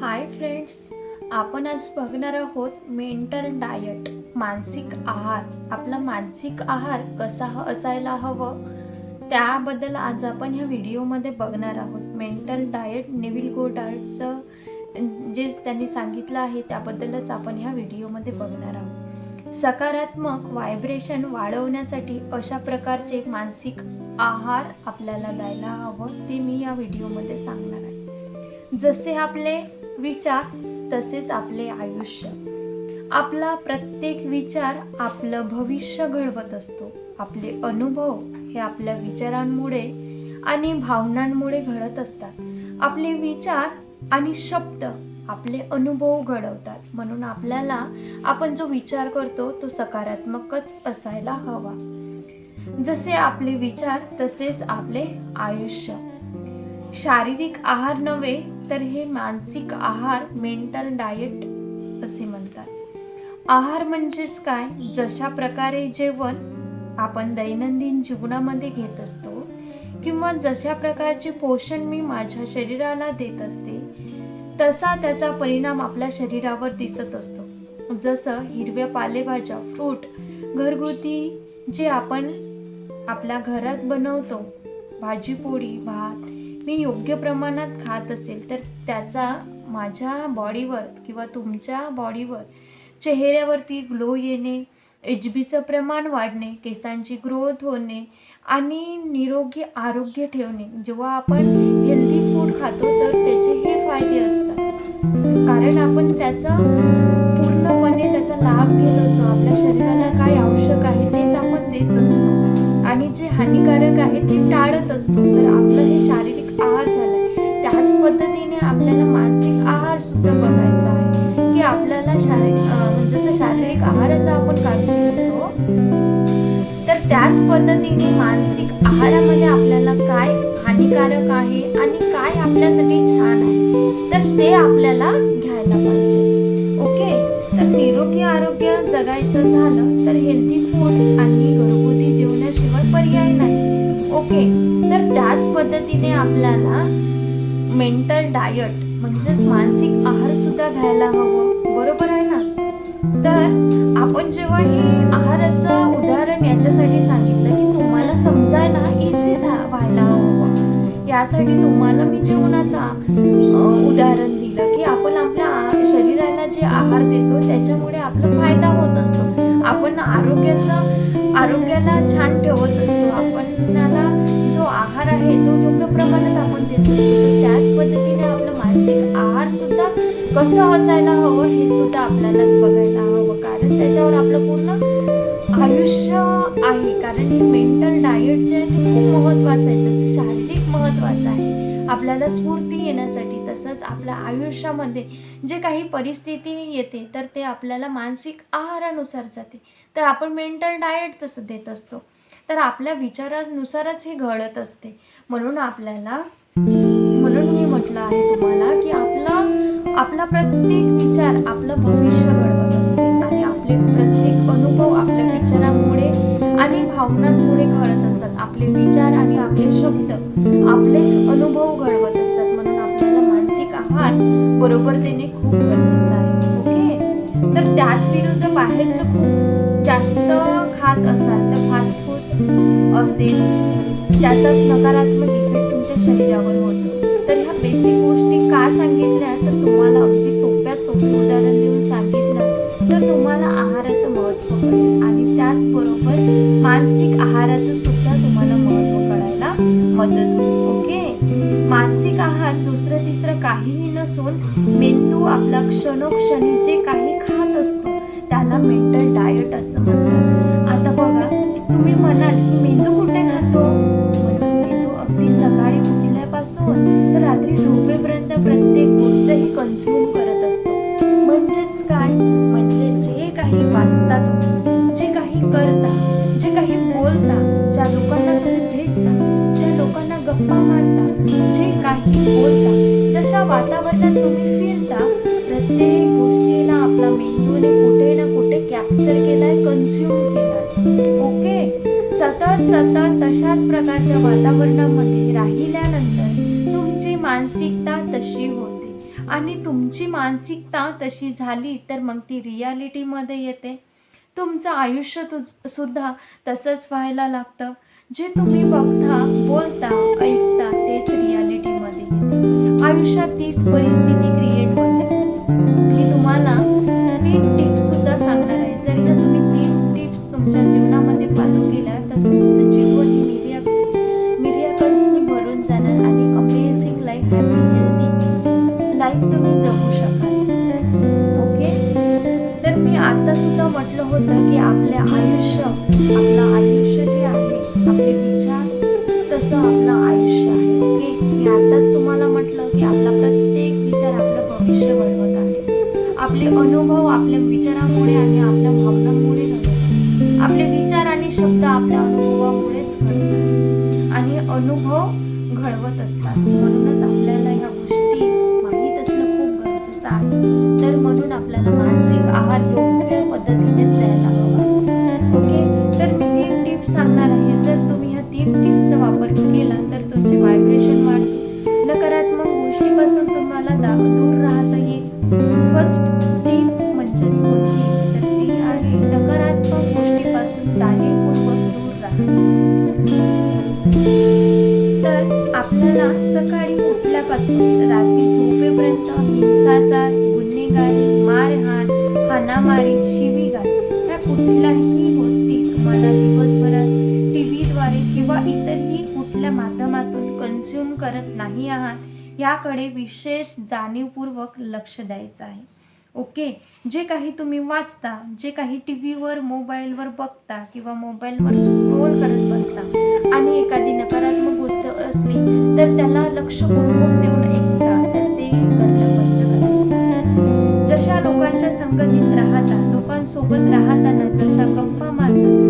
Hi friends आपण आज बघणार आहोत मेंटल डायट मानसिक आहार. आपला मानसिक आहार कसा असायला हवं? त्याबद्दल आज आपण ह्या व्हिडिओमध्ये बघणार आहोत. मेंटल डायट नेविल गोडार्डचं जे त्यांनी सांगितलं आहे त्याबद्दलच आपण ह्या व्हिडिओमध्ये बघणार आहोत. सकारात्मक व्हायब्रेशन वाढवण्यासाठी अशा प्रकारचे मानसिक आहार आपल्याला द्यायला हवं ते मी या व्हिडिओमध्ये सांगणार आहे. जसे आपले विचार तसेच आपले आयुष्य. आपला प्रत्येक विचार आपलं भविष्य घडवत असतो. आपले अनुभव हे आपल्या विचारांमुळे आणि भावनांमुळे घडत असतात. आपले विचार आणि शब्द आपले अनुभव घडवतात. म्हणून आपल्याला आपण जो विचार करतो तो सकारात्मकच असायला हवा. जसे आपले विचार तसेच आपले आयुष्य. शारीरिक आहार नव्हे तर हे मानसिक आहार मेंटल डाएट असे म्हणतात. आहार म्हणजेच काय? जशा प्रकारे जेवण आपण दैनंदिन जीवनामध्ये घेत असतो किंवा जशा प्रकारचे पोषण मी माझ्या शरीराला देत असते तसा त्याचा परिणाम आपल्या शरीरावर दिसत असतो. जसं हिरव्या पालेभाज्या फ्रूट घरगुती जे आपण आपल्या घरात बनवतो भाजी पोळी भात मी योग्य प्रमाणात खात असेल तर त्याचा माझ्या बॉडीवर किंवा तुमच्या बॉडीवर चेहऱ्यावरती ग्लो येणे एच बीचं प्रमाण वाढणे केसांची ग्रोथ होणे आणि निरोगी आरोग्य ठेवणे. जेव्हा आपण हेल्दी फूड खातो तर त्याचे हे फायदे असतात. कारण आपण त्याचा पूर्णपणे त्याचा लाभ घेत असतो. आपल्या शरीराला काय आवश्यक आहे तेच आपण देत असतो. आणि जे हानिकारक आहे ते टाळत असतो. तर आपलं हे शारीरिक आहार झालाय. त्याच पद्धतीने आपल्याला मानसिक आहार सुद्धा बघायचा आहे की आपल्याला शारीरिक म्हणजे जसं शारीरिक आहाराचा आपण काळजी घेतो तर त्याच पद्धतीने मानसिक आहारामध्ये आपल्याला काय हानिकारक आहे आणि काय आपल्यासाठी छान आहे तर ते आपल्याला घ्यायला पाहिजे. ओके? तर निरोगी आरोग्य जगायचं झालं तर हेल्दी फूड आणि घरगुती जेवणाशिवाय पर्याय नाही. ओके. तर त्याच पद्धतीने आपल्याला मेंटल डायट म्हणजेच मानसिक आहार सुद्धा घ्यायला हवं. बरोबर आहे ना? तर आपण जेव्हा हे आहाराचं उदाहरण याच्यासाठी सांगितलं की तुम्हाला समजायला इझी व्हायला हवं. यासाठी तुम्हाला मी जेवणाचा उदाहरण दिलं की आपण आपल्या शरीराला जे आहार देतो त्याच्यामुळे आपला फायदा होत असतो. कसं असायला हवं हे सुद्धा आपल्यालाच बघायला हवं. कारण त्याच्यावर आपलं पूर्ण आयुष्य आहे. कारण हे मेंटल डाएट जे आहे ते खूप महत्त्वाचं आहे. जसं शारीरिक महत्त्वाचं आहे. आपल्याला स्फूर्ती येण्यासाठी तसंच आपल्या आयुष्यामध्ये जे काही परिस्थिती येते तर ते आपल्याला मानसिक आहारानुसार जाते. तर आपण मेंटल डाएट तसं देत असतो. तर आपल्या विचारानुसारच हे घडत असते. म्हणून आपल्याला म्हणून मी म्हटलं आहे तुम्हाला की आपला आपला प्रत्येक विचार आपलं भविष्य घडवत असते आणि आपले प्रत्येक अनुभव आपल्या विचारांमुळे आणि भावनांमुळे घडत असतात. आपले विचार आणि आपले शब्द आपलेच अनुभव घडवत असतात. म्हणून आपल्याला मानसिक आहार बरोबर देणे खूप गरजेचं आहे. ओके? तर त्याच विरुद्ध बाहेरचं खूप जास्त खात असाल तर फास्ट फूड असेल. त्याचाच नकारात्मक इफेक्ट तुमच्या शरीरावर होतो. तर ह्या बेसिक गोष्टी का सांगितल्या तर तुम्हाला अगदी सोप्यात सोपं उदाहरण देऊन सांगितलं. तर तुम्हाला आहाराचं महत्त्व कळेल. आणि त्याचबरोबर मानसिक आहाराचं सुद्धा तुम्हाला महत्त्व कळायला मदत होईल. ओके? मानसिक आहार दुसरं तिसरं काहीही नसून मेंदू आपला क्षणोक्षणी जे काही खात असतो त्याला मेंटल डायट असं म्हणतात. आता बघा तुम्ही म्हणाल की मेंदू कुठे खात कन्झ्युम करत असतो. म्हणजेच काय? म्हणजे जे काही वाचता तुम्ही जे काही करता जे काही बोलता ज्या लोकांना तुम्ही भेटता ज्या लोकांना गप्पा मारता जे काही बोलता जशा वातावरणात तुम्ही फिरता प्रत्येक गोष्टीला आपला मेंदूने कुठे ना कुठे कॅप्चर केलाय कन्झ्युम केलाय. ओके सतत सतत तशाच प्रकारच्या वातावरणामध्ये राहिल्यानंतर तुमची मानसिकता तशी होते. आणि तुमची मानसिकता तशी झाली तर मग ती रियालिटीमध्ये येते. तुमचं आयुष्य तुझ सुद्धा तसंच व्हायला लागतं. जे तुम्ही बघता बोलता ऐकता तेच रियालिटीमध्ये येते. आयुष्यात तीच परिस्थिती क्रिएट तसं आपलं आयुष्य आहे. ओके? मी आताच तुम्हाला म्हटलं की आपला प्रत्येक विचार आपलं भविष्य घडवत आहे. आपले अनुभव आपल्या विचारामुळे आणि आपल्या भावनांमुळे घडवतात. आपले विचार आणि शब्द आपल्या अनुभवामुळेच घडतात. आणि अनुभव घडवत असतात. म्हणूनच आपल्याला ह्या गोष्टी माहीत असणं खूप गरजेचं आहे. तर म्हणून आपल्याला मानसिक आहार योग्य पद्धतीनेच द्यायला हवा. ओके? तर मी तीन टिप्स सांगणार आहे. जर तुम्ही ह्या तीन टिप्स वापर केला तर तुमचे व्हायब्रेशन वाढते. नकारात्मक गोष्टीपासून तुम्हाला दा दूर राहता येईल. फर्स्ट टीप म्हणजेच कोणती? तर ती आहे नकारात्मक गोष्टीपासून जाणीवपूर्वक दूर राहा तर आपल्याला सकाळी उठल्यापासून रात्री झोपेपर्यंत हिंसाचार गुन्हेगारी मारहाण हाणामारी शिवीगार ह्या कुठल्याही करत नाही आहात याकडे विशेष जाणीवपूर्वक लक्ष द्यायचं आहे. ओके? जे काही तुम्ही वाचता जे काही टी व्हीवर मोबाईलवर बघता किंवा मोबाईलवर स्क्रोल करत बसता आणि एखादी नकारात्मक गोष्ट असली तर त्याला लक्षपूर्वक देऊन ऐकता तर ते करणं बंद करायचं. जशा लोकांच्या संगतीत राहता लोकांसोबत राहताना जशा गप्पा मारता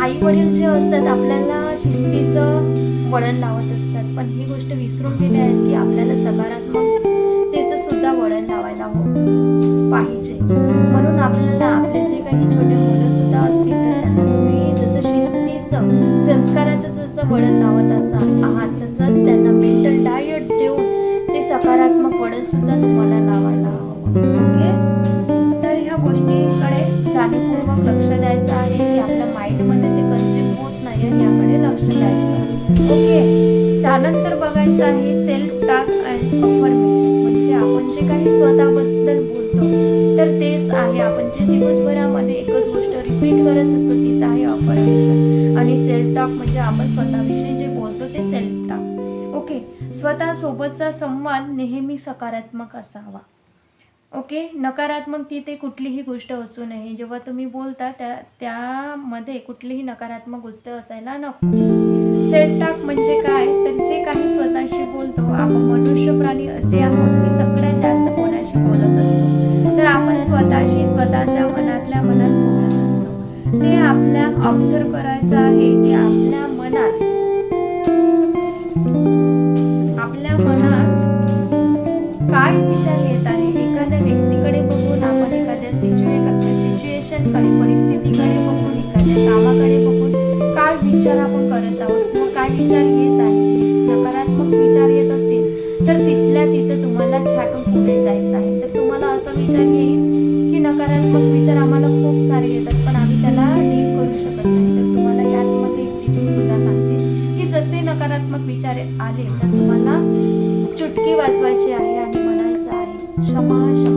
आई वडील जे असतात आपल्याला शिस्तीचं वळण लावत असतात. पण ही गोष्ट विसरून गेली आहे की आपल्याला सकारात्मक सुद्धा वळण लावायला हो पाहिजे. म्हणून आपल्याला आपले जे काही छोटे मुलं सुद्धा असतील तर त्यांना तुम्ही जसं शिस्तीचं संस्काराचं जसं वळण लावत असा आहात तसंच त्यांना मेंटल डायट देऊन ते सकारात्मक वळण सुद्धा तुम्हाला लावायला हवं. ओके? तर ह्या गोष्टीकडे जाणीवपूर्वक लक्ष द्यायचं ओके. त्यानंतर बघायचं आहे सेल्फ टाक अँड इन्फॉर्मेशन म्हणजे आपण जे काही स्वतःबद्दल बोलतो तर तेच आहे आपण जे दिवसभरामध्ये एकच गोष्ट रिपीट करत असतो तीच आहे ऑफर्मेशन आणि सेल्फ टॉक म्हणजे आपण स्वतःविषयी जे बोलतो ते सेल्फ टॉक ओके. स्वतःसोबतचा संवाद नेहमी सकारात्मक असावा. ओके. नकारात्मक ती ते कुठलीही गोष्ट असू नये. जेव्हा तुम्ही बोलता त्या त्यामध्ये कुठलीही नकारात्मक गोष्ट असायला नको. सेल्फ टॉक म्हणजे काय? तर जे काही स्वतःशी बोलतो आपण मनुष्य प्राणी असे आहोत की सगळ्यात जास्त कोणाशी बोलत असतो. तर आपण स्वतःशी स्वतःच्या मनातल्या मनात बोलत असतो. ते आपल्या ऑब्झर्व करायचं आहे की आपल्या मनात आपल्या मनात काय विचार येत आहे? एखाद्या व्यक्तीकडे बघून आपण एखाद्या सिच्युए सिच्युएशनकडे परिस्थितीकडे बघून एखाद्या कामाकडे बघून काय विचार आपण विचार येत आहे नकारात्मक विचार येत असतील तर तिथल्या तिथं तुम्हाला छाटून पुढे जायचं आहे. तर तुम्हाला असा विचार येईल की नकारात्मक विचार आम्हाला खूप सारे येतात पण आम्ही त्याला डील करू शकत नाही. तर तुम्हाला याचमध्ये एक सुद्धा सांगते की जसे नकारात्मक विचार आले तर तुम्हाला चुटकी वाजवायची आहे आणि म्हणायचं आहे क्षमा क्षमा.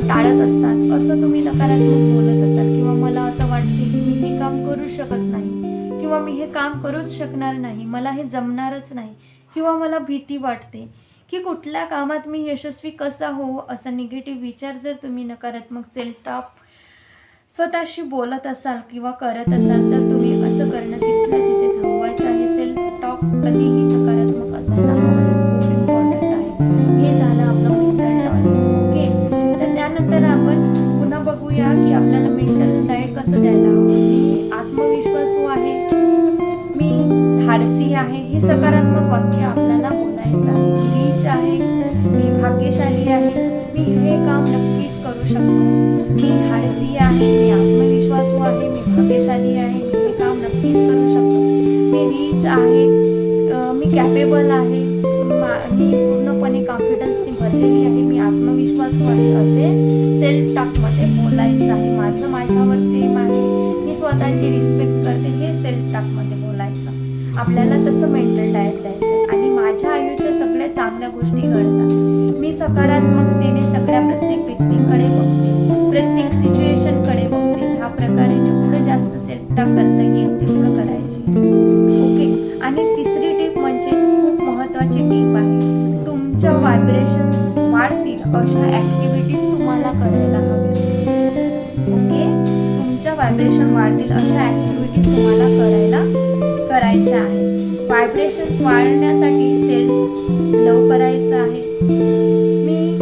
टाळत असतात. असं तुम्ही नकारात्मक बोलत असाल किंवा मला असं वाटते की मी हे काम करू शकत नाही किंवा मी हे काम करूच शकणार नाही मला हे जमणारच नाही किंवा मला भीती वाटते की कुठल्या कामात मी यशस्वी कसा होऊ असा निगेटिव्ह विचार जर तुम्ही नकारात्मक सेल्फ टॉप स्वतःशी बोलत असाल किंवा करत असाल तर तुम्ही भाग्यशाली आहे मी हे काम नक्कीच करू शकतो. मी रीच आहे मी कॅपेबल आहे मी पूर्णपणे कॉन्फिडन्सने भरलेली आहे मी आत्मविश्वास आहे असे सेल्फ टॉकमध्ये बोलायचं आहे. माझं माझ्यावर प्रेम आहे. मी स्वतःची रिस्पेक्ट करते हे सेल्फ टॉकमध्ये बोलायचं. आपल्याला तसं मेंटल डायट द्यायचं आणि माझ्या आयुष्यात सगळ्या चांगल्या गोष्टी घडतात. मी सकारात्मकतेने सगळ्या प्रत्येक व्यक्तींकडे बघते. प्रत्येक अशा ॲक्टिव्हिटीज तुम्हाला करायला हव्या ओके तुमच्या व्हायब्रेशन वाढतील अशा ॲक्टिव्हिटीज तुम्हाला करायला करायच्या आहेत. व्हायब्रेशन्स वाढण्यासाठी सेल्फ लव करायचं आहे. मी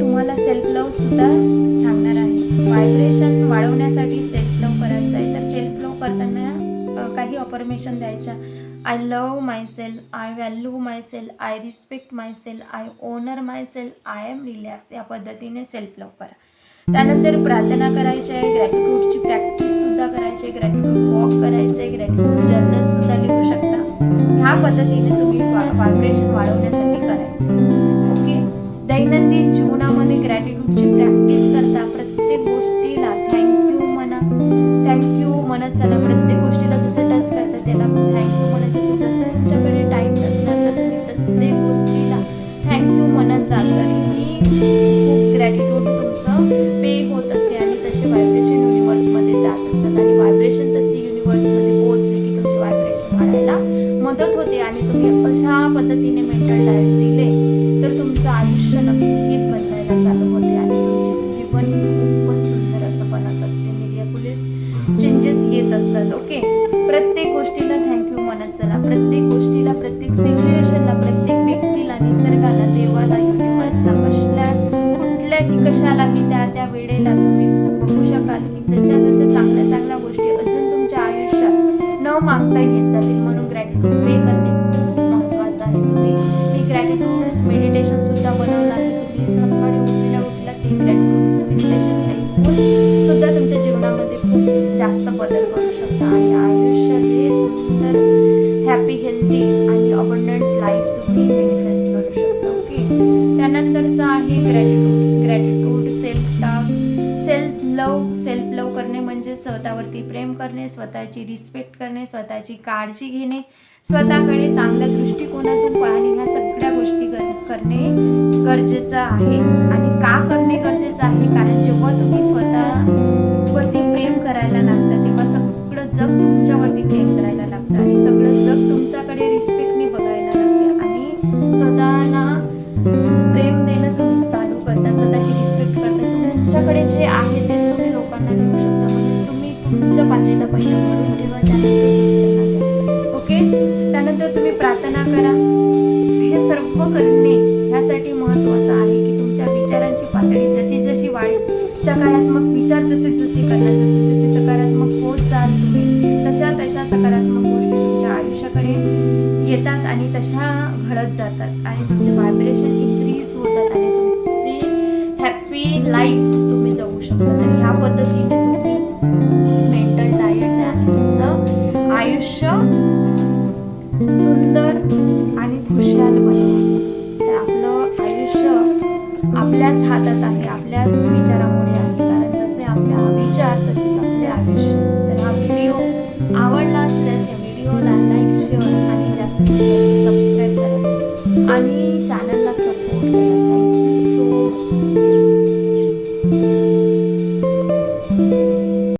तुम्हाला सेल्फ लव सुद्धा सांगणार आहे. व्हायब्रेशन वाढवण्यासाठी सेल्फ लव करायचं आहे. तर सेल्फ लव करताना काही ऑपरमेशन द्यायच्या. I love myself I value myself I respect myself I honour myself I am relax या पद्धतीने सेल्फ लव करा. त्यानंतर प्रार्थना करायची आहे ग्रॅटिट्यूडची प्रॅक्टिससुद्धा करायची आहे ग्रॅटिट्यूड वॉक करायचं आहे ग्रॅटिट्यूड जर्नलसुद्धा लिहू शकता. ह्या पद्धतीने तुम्ही व्हायब्रेशन वाढवण्यासाठी करायचं. ओके दैनंदिन जीवनामध्ये ग्रॅटिट्यूडची प्रॅक्टिस पद्धतीने डाएट दिले तर तुमचं आयुष्य नक्कीच बदलायला चालू होते आणि तुमचे जीवन खूपच सुंदर असं बनत असते. मीडिया चेंजेस येत असतात ओके प्रत्येक गोष्टीला थँक्यू म्हणत चला. प्रत्येक गोष्टीला प्रत्येक सिच्युएशनला प्रत्येक व्यक्तीला निसर्गाला देवाला युनिवर्सला कसल्या कुठल्याही कशालाही त्या त्या वेळेला तुम्ही बघू शकाल की जशा जशा चांगल्या चांगल्या गोष्टी अजून तुमच्या आयुष्यात न मागता येत जातील करणे स्वतःची रिस्पेक्ट करणे स्वतःची काळजी घेणे स्वतःकडे चांगल्या दृष्टिकोनातून पाहणे ह्या सगळ्या गोष्टी कर करणे गरजेचं आहे. आणि का करणे गरजेचं आहे? कारण जेव्हा तुम्ही स्वतःवरती प्रेम करायला लागता तेव्हा सगळं जग तुमच्यावरती प्रेम करायला लागतं. आणि सगळं जग तुमच्याकडे रिस्पेक्टने बघायला लागतं. आणि स्वतःला प्रेम देणं तुम्ही चालू करता स्वतःची रिस्पेक्ट करता. तुमच्याकडे जे आहे तुमचं पाहिलेलं ठेवा त्यानंतर ओके? त्यानंतर तुम्ही प्रार्थना करा. आयुष्य सुंदर आणि खुशाल बनवा तर आपलं आयुष्य आपल्याच हातात आहे आपल्याच विचारामुळे आहे. कारण जसे आपले विचार तसेच आपले आयुष्य. तर हा व्हिडिओ आवडला असल्यास या व्हिडिओला लाईक शेअर आणि जास्तीत जास्त सबस्क्राईब करा. आणि चॅनलला सपोर्ट करा.